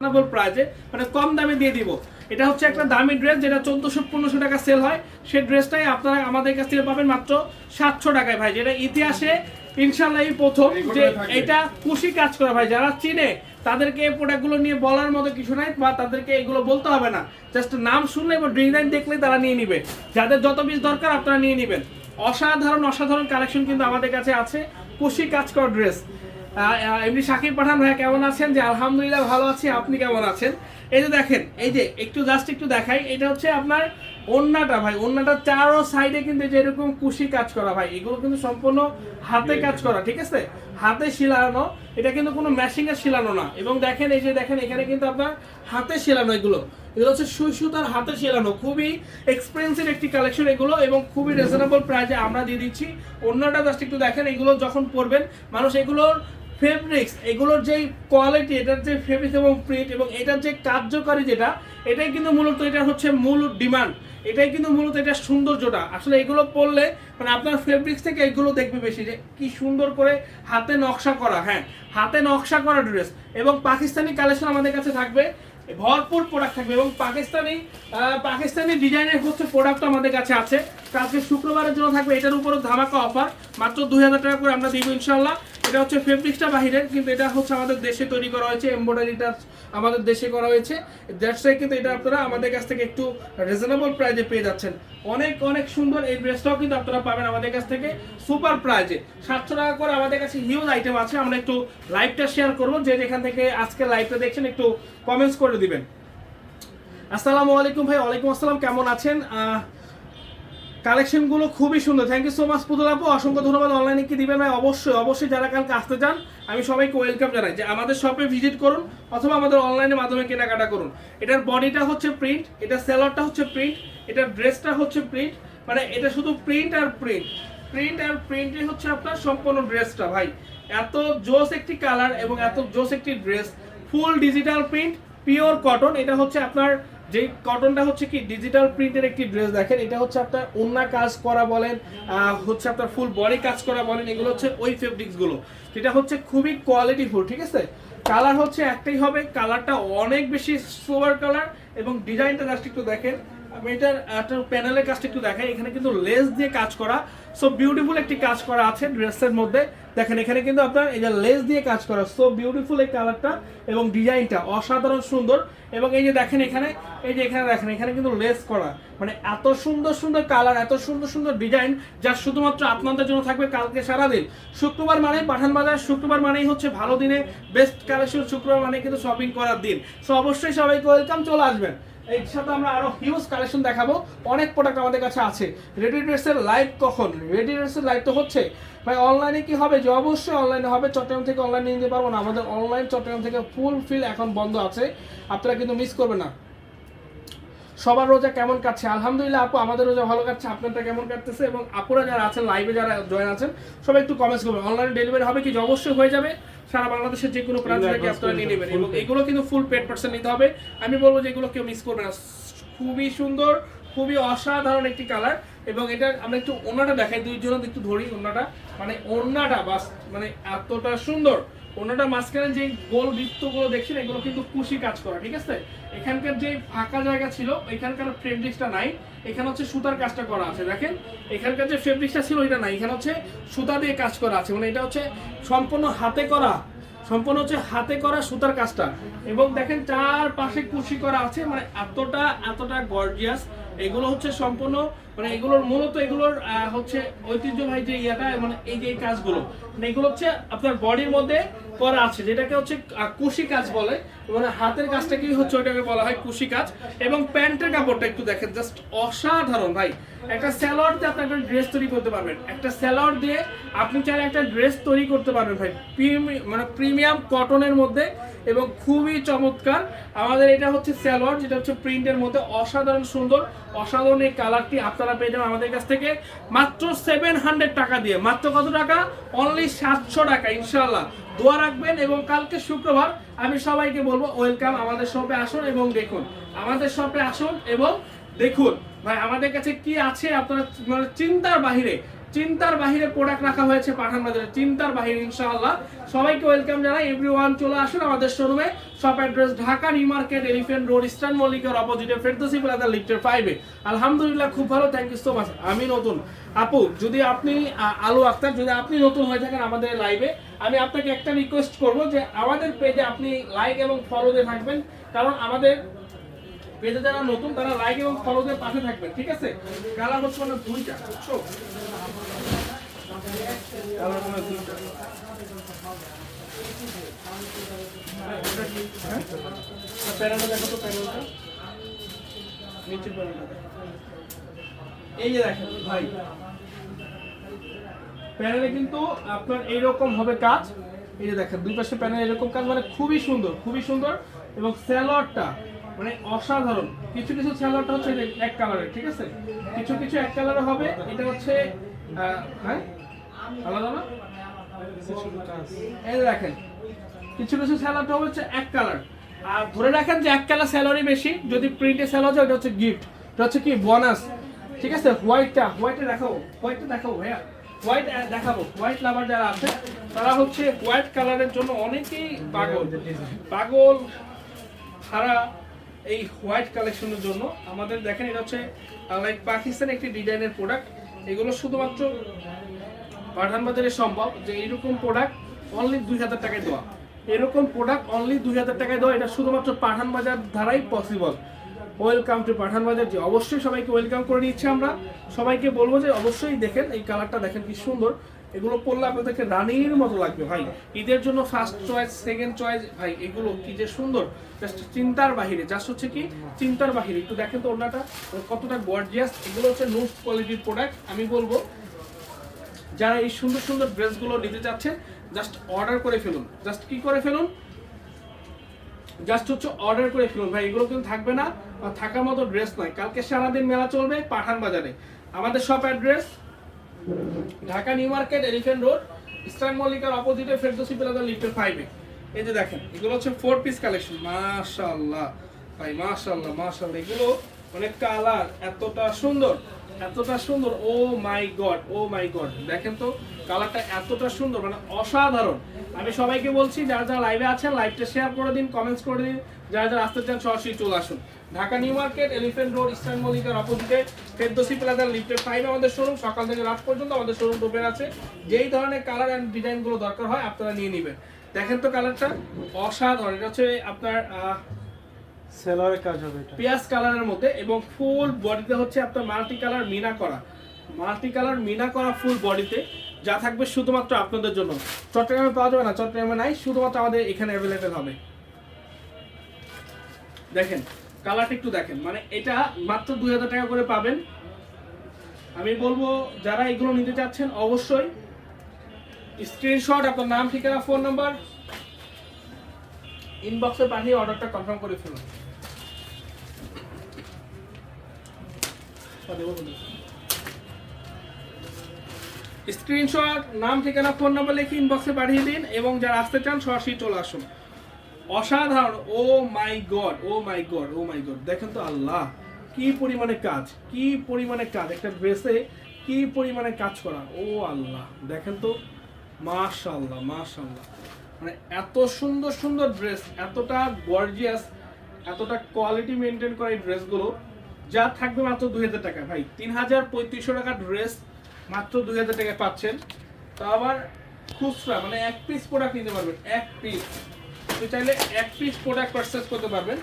Reasonable প্রাইজে মানে কম দামে দিয়ে দিব। এটা হচ্ছে একটা দামি ড্রেস যেটা চোদ্দশো পনেরোশো টাকা সেল হয়। সেই ড্রেসটাই আপনারা আমাদের কাছ থেকে পাবেন মাত্র সাতশো টাকায় ভাই যেটা ইতিহাসে ইনশাল্লাহ এই প্রথম যে এটা খুশি কাজ করা ভাই যারা চিনে তাদেরকে এই প্রোডাক্টগুলো নিয়ে বলার মতো কিছু নাই বা তাদেরকে এগুলো বলতে হবে না। জাস্ট নাম শুনলে এবং ডিজাইন দেখলে তারা নিয়ে নিবে। যাদের যত পিস দরকার আপনারা নিয়ে নেবেন। অসাধারণ অসাধারণ কালেকশন কিন্তু আমাদের কাছে আছে। খুশি কাজ করা ড্রেস এমনি শাকিব পাঠান ভাইয়া কেমন আছেন? যে আলহামদুলিল্লাহ ভালো আছি আপনি কেমন আছেন? এই যে দেখেন এই যে একটু জাস্ট একটু দেখাই এটা হচ্ছে আপনার ওন্নাটা ভাই ওন্নাটা চারো সাইডে কিন্তু যেরকম কুশি কাজ করা ভাই এগুলো কিন্তু সম্পূর্ণ হাতে কাজ করা ঠিক আছে? হাতে শিলানো এটা কিন্তু কোনো মেশিং এর শিলানো না। এবং দেখেন এই যে দেখেন এখানে কিন্তু আপনার হাতে শিলানো এগুলো। এগুলো হচ্ছে সুই সুতার হাতে শিলানো খুবই এক্সপেন্সিভ একটি কালেকশন এগুলো এবং খুবই রিজনেবল প্রাইসে আমরা দিয়ে দিচ্ছি। অন্যটা জাস্ট একটু দেখেন এগুলো যখন পরবেন মানুষ এগুলোর ফেব্রিক্স এগুলোর যে কোয়ালিটি এটার যে ফেব্রিক্স এবং প্রিন্ট এবং এটার যে কার্যকারী যেটা, এটাই কিন্তু মূলত এটা হচ্ছে মূল ডিমান্ড এটাই কিন্তু মূলত এটা সৌন্দর্যটা। আসলে এগুলো পরলে মানে আপনার ফেব্রিক্স থেকে এগুলো দেখবে বেশি যে কি সুন্দর করে হাতে নকশা করা হ্যাঁ হাতে নকশা করা ড্রেস এবং পাকিস্তানি কালেকশন আমাদের কাছে থাকবে, ভরপুর প্রোডাক্ট থাকবে। এবং পাকিস্তানি পাকিস্তানি ডিজাইনের হচ্ছে প্রোডাক্ট আমাদের কাছে আছে। কালকে শুক্রবারের জন্য থাকবে, এটার উপরও ধামাকা অফার মাত্র দুই হাজার টাকা করে আমরা দিব ইনশাল্লাহ এটা হচ্ছে ফেব্রিক্সটা বাহিরের, কিন্তু এটা হচ্ছে আমাদের দেশে তৈরি করা হয়েছে এমব্রয়ডারিটা আমাদের দেশে করা হয়েছে। দ্যাটস কিন্তু এটা আপনারা আমাদের কাছ থেকে একটু রিজনেবল প্রাইজে পেয়ে যাচ্ছেন। অনেক অনেক সুন্দর এই ড্রেসটাও কিন্তু আপনারা পাবেন আমাদের কাছ থেকে সুপার প্রাইজে সাতশো টাকা করে আমাদের কাছে হিউজ আইটেম আছে, আমরা একটু লাইভটা শেয়ার করব। যে যেখান থেকে আজকে লাইভটা দেখছেন, একটু কমেন্টস করে দিবেন। আসসালামু আলাইকুম ভাই, ওয়ালাইকুম আসসালাম, কেমন আছেন? কালেকশনগুলো খুবই সুন্দর। থ্যাংক ইউ সো মাচ পুতুল আপু। অসংখ্য ধন্যবাদ। অনলাইনে কি দিবেন ভাই অবশ্যই অবশ্যই যারা কালকে আসতে চান, আমি সবাইকে ওয়েলকাম জানাই। যে আমাদের শপে ভিজিট করুন, অথবা আমাদের অনলাইনের মাধ্যমে কেনাকাটা করুন। এটার বডিটা হচ্ছে প্রিন্ট এটা সেলারটা হচ্ছে প্রিন্ট এটার ড্রেসটা হচ্ছে প্রিন্ট মানে এটা শুধু প্রিন্ট আর প্রিন্ট প্রিন্ট আর প্রিন্টই হচ্ছে আপনার সম্পূর্ণ ড্রেসটা ভাই। এত জোস একটি কালার এবং এত জোস একটি dress full digital print pure cotton এটা হচ্ছে আপনার যে কটনটা হচ্ছে কি ডিজিটাল প্রিন্টের একটি ড্রেস দেখেন, এটা হচ্ছে আপনার অন্য কাজ করা বলেন হচ্ছে আপনার ফুল বডি কাজ করা বলেন, এগুলো হচ্ছে ওই ফেব্রিক্সগুলো এটা হচ্ছে খুবই কোয়ালিটি কোয়ালিটিফুল ঠিক আছে? কালার হচ্ছে একটাই হবে কালারটা অনেক বেশি সোবার কালার এবং ডিজাইনটা জাস্ট একটু দেখেন। আমি এটার একটা প্যানেলের কাজটা একটু দেখাই। এখানে কিন্তু লেস দিয়ে কাজ করা। সো বিউটিফুল একটি কাজ করা আছে ড্রেসের মধ্যে। দেখেন, এখানে কিন্তু আপনার এই যে লেস দিয়ে কাজ করা। সো বিউটিফুল এই কালারটা এবং ডিজাইনটা অসাধারণ সুন্দর। এবং এই যে দেখেন এখানে, এই যে এখানে দেখেন, এখানে কিন্তু লেস করা। মানে এত সুন্দর সুন্দর কালার এত সুন্দর সুন্দর ডিজাইন যা শুধুমাত্র আপনাদের জন্য থাকবে কালকে সারাদিন। শুক্রবার মানে পাঠান বাজার, শুক্রবার মানেই হচ্ছে ভালো দিনে বেস্ট কালেকশন শুক্রবার মানে কিন্তু শপিং করার দিন। সো অবশ্যই সবাইকে ওয়েলকাম চলে আসবেন। এর সাথে আমরা আরও হিউজ কালেকশন দেখাবো। অনেক প্রোডাক্ট আমাদের কাছে আছে। রেডি ড্রেসের লাইভ কখন? রেডি ড্রেসের লাইভ তো হচ্ছে। ভাই অনলাইনে কি হবে? যে অবশ্যই অনলাইনে হবে। চট্টগ্রাম থেকে অনলাইনে নিতে পারব না। আমাদের অনলাইন চট্টগ্রাম থেকে ফুল ফিল এখন বন্ধ আছে। আপনারা কিন্তু মিস করবেন না। সবার রোজা কেমন কাটছে? আলহামদুলিল্লাহ আপু আমাদের রোজা ভালো কাটছে আপনারটা কেমন কাটতেছে? এবং আপুরা যারা আছেন লাইভে যারা জয়েন আছেন সবাই একটু কমেন্টস করবেন। অনলাইনে ডেলিভারি হবে কি? অবশ্যই হয়ে যাবে। সারা বাংলাদেশের যে কোনো প্রান্ত থেকে আপনারা নিয়ে নেবেন। এবং এগুলো কিন্তু ফুল পেড পার্সেন্ট নিতে হবে। আমি বলব যে এগুলো কেউ মিস করবে না। খুবই সুন্দর খুবই অসাধারণ একটি কালার এবং এটা আমরা একটু ওনাটা দেখাই দুইজন একটু ধরি ওনাটা মানে ওনাটা বাস মানে এতটা সুন্দর। ওনাটা মাঝখানে যে গোল বৃত্তগুলো দেখছেন, এগুলো কিন্তু কুশি কাজ করা, ঠিক আছে? এখানকার যে ফাঁকা জায়গা ছিল, এখানকার ফেব্রিক্সটা নাই, এখানে হচ্ছে সুতার কাজটা করা আছে, দেখেন? এখানকার যে ফেব্রিক্সটা ছিল এটা নাই, এখানে হচ্ছে সুতা দিয়ে কাজ করা আছে মানে এটা হচ্ছে সম্পূর্ণ হাতে করা, সম্পূর্ণ হচ্ছে হাতে করা সুতার কাজটা। এবং দেখেন চার পাশে কুশি করা আছে মানে এতটা এতটা গর্জিয়াস এগুলো হচ্ছে সম্পূর্ণ মানে এগুলোর মূলত এগুলোর হচ্ছে ঐতিহ্যবাহী যে ইয়াটা মানে এই যে কাজগুলো মানে এগুলো হচ্ছে আপনার বডির মধ্যে করা আছে, যেটাকে হচ্ছে কুশি কাজ বলে। মানে হাতের হচ্ছে ওইটাকে বলা হয় কুশি কাজ। এবং প্যান্টের কাপড়টা একটু দেখেন জাস্ট অসাধারণ ভাই। একটা স্যালোয়ার দিয়ে আপনি একটা ড্রেস তৈরি করতে পারবেন। একটা স্যালোয়ার দিয়ে আপনি চাইলে একটা ড্রেস তৈরি করতে পারবেন ভাই। মানে প্রিমিয়াম কটনের মধ্যে এবং খুবই চমৎকার। আমাদের এটা হচ্ছে স্যালোয়ার, যেটা হচ্ছে প্রিন্টের মধ্যে অসাধারণ সুন্দর, অসাধারণ এই কালারটি আপনারা পেয়ে যাবেন আমাদের কাছ থেকে। মাত্র সেভেন হান্ড্রেড টাকা দিয়ে। মাত্র কত টাকা? অনলি সাতশো টাকা ইনশাল্লাহ দোয়া রাখবেন এবং কালকে শুক্রবার আমি সবাইকে বলব ওয়েলকাম আমাদের শপে আসুন এবং দেখুন। আমাদের শপে আসুন এবং দেখুন। ভাই, আমাদের কাছে কি আছে আপনারা মানে চিন্তার বাহিরে? চিন্তার বাহিরে প্রোডাক্ট রাখা হয়েছে পাঠান বাজারে। চিন্তার বাহিরে, ইনশাআল্লাহ। সবাইকে ওয়েলকাম জানাই। এভরিওয়ান চলে আসুন আমাদের শোরুমে shop address Dhaka new market elephant road eastern মল্লিকের অপোজিটে ফেরদৌসি প্লাজা লিফটের ফাইভে আলহামদুলিল্লাহ, খুব ভালো। থ্যাংক ইউ সো মাচ আমি নতুন। আপু, যদি আপনি আলু আক্তার, যদি আপনি নতুন হয়ে থাকেন আমাদের লাইভে আমি আপনাকে একটা রিকোয়েস্ট করব যে আমাদের পেজে আপনি লাইক এবং ফলো দিয়ে থাকবেন। কারণ আমাদের পেজে যারা নতুন, তারা লাইক এবং ফলো দিয়ে পাশে থাকবেন, ঠিক আছে? কালার হচ্ছে মানে দুইটা, বুঝছ? কালার মানে দুইটা। হ্যাঁ? হ্যাঁ? প্যানেলটা এই যে দেখেন, ভাই। প্যানেলে কিন্তু আপনার হবে কাজ। এই যে দেখেন, দুই পাশে প্যানেল এরকম কাজ মানে খুবই সুন্দর খুবই সুন্দর। এবং স্যালোয়ারটা মানে অসাধারণ। কিছু কিছু স্যালোয়ারটা হচ্ছে এক কালারের ঠিক আছে? কিছু কিছু এক কালারের হবে, এটা হচ্ছে হ্যাঁ? আলাদা না? এই দেখেন, কিছু কিছু স্যালোয়ারটা হচ্ছে এক কালার আর ধরে রাখেন যে এক কালার স্যালারি বেশি, যদি প্রিন্টে সেল হচ্ছে ওটা হচ্ছে গিফট এটা হচ্ছে কি বোনাস ঠিক আছে? হোয়াইটটা হোয়াইটে দেখাবো হোয়াইটটা দেখাবো ভাইয়া। হোয়াইট দেখাবো। হোয়াইট লাভার যারা আছে, তারা হচ্ছে হোয়াইট কালারের জন্য অনেকেই পাগল। পাগল, সারা এই হোয়াইট কালেকশনের জন্য। আমাদের দেখেন, এটা হচ্ছে লাইক পাকিস্তান একটি ডিজাইনের প্রোডাক্ট এগুলো শুধুমাত্র পাঠান বাজারে সম্ভব যে এরকম প্রোডাক্ট অনলি দুই হাজার টাকায় দেওয়া। এরকম প্রোডাক্ট অনলি দুই হাজার টাকায় দেওয়া, এটা শুধুমাত্র পাঠান বাজার দ্বারাই possible welcome to Pathan Bazar যে অবশ্যই সবাইকে ওয়েলকাম করে নিচ্ছি আমরা। সবাইকে বলব যে, অবশ্যই দেখেন, এই কালারটা দেখেন কি সুন্দর। এগুলো পরলে আপনাদেরকে রানীর মতো লাগবে, ভাই। ঈদের জন্য ফার্স্ট চয়েস সেকেন্ড চয়েস ভাই, এগুলো কি যে সুন্দর। জাস্ট চিন্তার বাহিরে জাস্ট হচ্ছে কি, চিন্তার বাহিরে। একটু দেখেন তো ওনাটা কতটা গর্জিয়াস এগুলো হচ্ছে নুট কোয়ালিটির প্রোডাক্ট আমি বলব। যারা এই সুন্দর সুন্দর ড্রেসগুলো নিতে চাচ্ছে জাস্ট অর্ডার করে ফেলুন। জাস্ট কি করে ফেলুন? জাস্ট হচ্ছে অর্ডার করে ফেলুন। ভাই, এগুলো কিন্তু থাকবে না থাকার মতো ড্রেস নয় কালকে সারাদিন মেলা চলবে পাঠান বাজারে আমাদের সব address Dhaka new market elephant road eastern মল্লিকার অপোজিটে ফেরদৌসি প্লাজা ফাইভে এই যে দেখেন, এগুলো হচ্ছে ফোর পিস কালেকশন মাশাআল্লাহ, ভাই, মাশাআল্লাহ মাশাআল্লাহ। এগুলো কালার এতটা সুন্দর এতটা সুন্দর। ও my god oh my god দেখেন তো কালারটা এতটা সুন্দর মানে অসাধারণ। আমি সবাইকে বলছি, যারা যারা লাইভে আছেন লাইভটা শেয়ার করে দিন কমেন্টস করে দিন। যারা যারা আসতে চান, সরাসরি চলে আসুন। Dhaka new market elephant road eastern মল্লিকার অপোজিটে ফেরদোসি প্লাজার লিফটের ফাইভ আমাদের শোরুম সকাল থেকে রাত পর্যন্ত আমাদের শোরুম ওপেন আছে। যেই ধরনের কালার অ্যান্ড ডিজাইনগুলো দরকার হয় আপনারা নিয়ে নেবেন। দেখেন তো কালারটা অসাধারণ। এটা হচ্ছে আপনার সেলারের কাজ হবে এটা। পেঁয়াজ কালারের মধ্যে এবং ফুল বডিতে হচ্ছে আপনার মাল্টি কালার মিনা করা। মাল্টি কালার মিনা করা ফুল বডিতে যা থাকবে শুধুমাত্র আপনাদের জন্য। চট্টগ্রামে পাওয়া যাবে না চট্টগ্রামে নাই শুধুমাত্র আমাদের এখানে অ্যাভেলেবেল হবে। দেখেন কালারটা একটু দেখেন। মানে এটা মাত্র দুই হাজার টাকা করে পাবেন। আমি বলব, যারা এগুলো নিতে চাচ্ছেন, অবশ্যই স্ক্রিনশট আপনার নাম, ঠিকানা ফোন নাম্বার ইনবক্সে পাঠিয়ে অর্ডারটা কনফার্ম করে ফেলুন। স্ক্রিনশট নাম, ঠিকানা ফোন নাম্বার লিখে ইনবক্সে পাঠিয়ে দিন এবং যারা আসতে চান, সরাসরি চলে আসুন। অসাধারণ। ও my god, oh my god, oh my god. দেখেন তো আল্লাহ, কি পরিমাণে কাজ, কি পরিমাণে কাজ, একটা ড্রেসে কি পরিমাণে কাজ করা। ও আল্লাহ, দেখেন তো মাশাল্লাহ মাশাল্লাহ মানে এত সুন্দর সুন্দর ড্রেস, এতটা গর্জিয়াস এতটা কোয়ালিটি মেনটেন করা এই ড্রেসগুলো, যা থাকবে মাত্র দুই হাজার টাকা। ভাই, তিন হাজার পঁয়ত্রিশশো টাকার ড্রেস মাত্র দুই হাজার টাকায় পাচ্ছেন। তা আবার খুচরা মানে এক পিস প্রোডাক্ট নিতে পারবেন, এক পিস আপনি চাইলে এক পিস প্রোডাক্ট পারচেস করতে পারবেন।